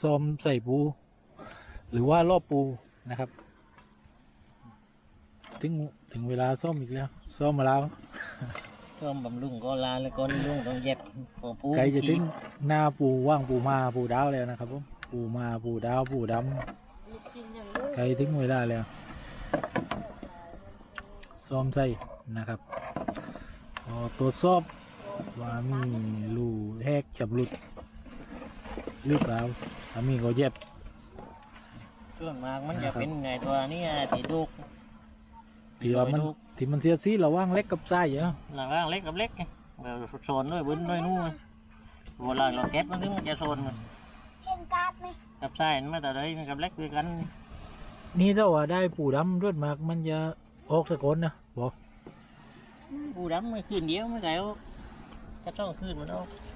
ซ้อมใส่ปู หรือว่ารอบปูนะครับ ถึงถึงเวลาซ่อมอีกแล้วซ่อมมาแล้วช่วมบำรุงก็ลาแล้วก็ลุงต้องเย็บพอปูใกล้จะถึงหน้าปูว่างปูมาปูดาวแล้วนะครับผมปูมาปูดาวปูดำใกล้ถึงเวลาแล้วซ้อมใส่นะครับพอตรวจสอบว่ามีรูแหกฉับหลุด หรือเปล่าถ้ามีก็เย็บช่วงมากมันจะเป็นไงตัวนี้อะตีลูกที่ว่ามันที่มันเสียสีระหว่างเล็กกับไส้เนาะหลังล่างเล็กกับเล็กไงแบบโซนด้วยบึ้นด้วยนู่นเวลาเราเก็บมันถึงมันจะโซนมันเห็นการ์ดไหมกับไส้มันมาแต่ใดมันกับเล็กด้วยกัน นี่ถ้าว่าได้ปูดำรวดมากมันจะออกสะกอนนะบอกปูดำมันคืนเดียวไม่ไกลเอาจะต้องคืนมันเอาไปมีเรื่อง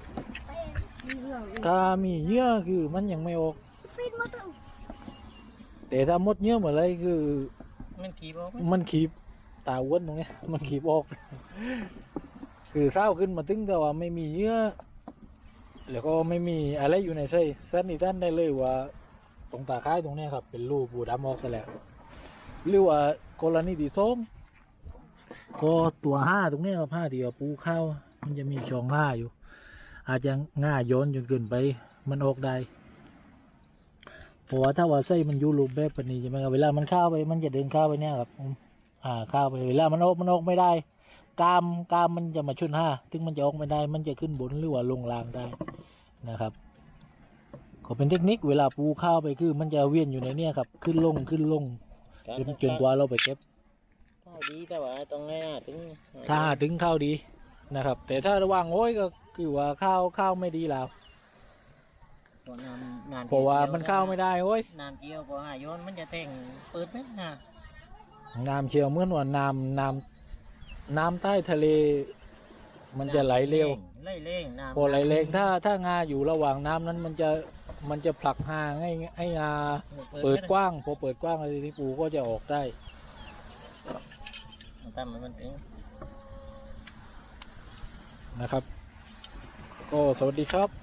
ถ้ามีเยื่อคือมันยังไม่ออกฟินมาถึงแต่ถ้าหมดเยื่อเมื่อไรคือ มันขี่บอกมันขีบตาอ้วนตรงเนี้ยมันขีบออก คือเศร้าขึ้นมาตึงแต่ว่าไม่มีเยื่อแล้วก็ไม่มีอะไรอยู่ในไส้สันนิษฐานได้เลยว่า ตรงตาค้ายตรงเนี้ยครับ เป็นรูปูดำออกซะแล้วหรือว่ากรณีที่สองก็ตัวห้าตรงเนี้ยครับห้าเดียวปูเข้ามันจะมีช่องห้าอยู่ อาจจะง่าโยนจนเกินไป มันออกได้เพราะว่าถ้าว่าไส้มันอยู่รูปแบบปานนี้ใช่ไหมครับเวลามันเข้าไปมันจะเดินเข้าไปเนี่ยครับอืมอ่าเข้าไปเวลามันออกมันออกไม่ได้กามกามมันจะมาชุนห้าถึงมันจะออกไม่ได้ มันจะขึ้นบนหรือว่าลงล่างได้นะครับก็เป็นเทคนิคเวลาปูเข้าไปคือ มันจะเวียนอยู่ในเนี้ครับ ขึ้นลงขึ้นลงจนจนกว่าเราไปเก็บถ้าดีแต่ว่าตรงนี้น่ะถึงถ้าถึงข้าวดีนะครับ แต่ถ้าระหว่างโอ้ยก็ คือว่าข้าวข้าวไม่ดีแล้วตัวนานนานเพราะว่ามันข้าวไม่ได้โอ้ยนานเกี่ยวพอหาโยนมันจะเต่งเปิดไหมนะน้ำเชียวเหมื่อนว่าน้ำน้ำน้ำใต้ทะเล มันจะไหลเร็ว ไหลเร่งน้ำพอไหลแรงถ้าถ้างาอยู่ระหว่างน้ำนั้นมันจะมันจะผลักหางให้ให้งาเปิดกว้างพอเปิดกว้างอะไรที่ปูก็จะออกได้มันทำให้มันถึงนะครับ ก็สวัสดีครับ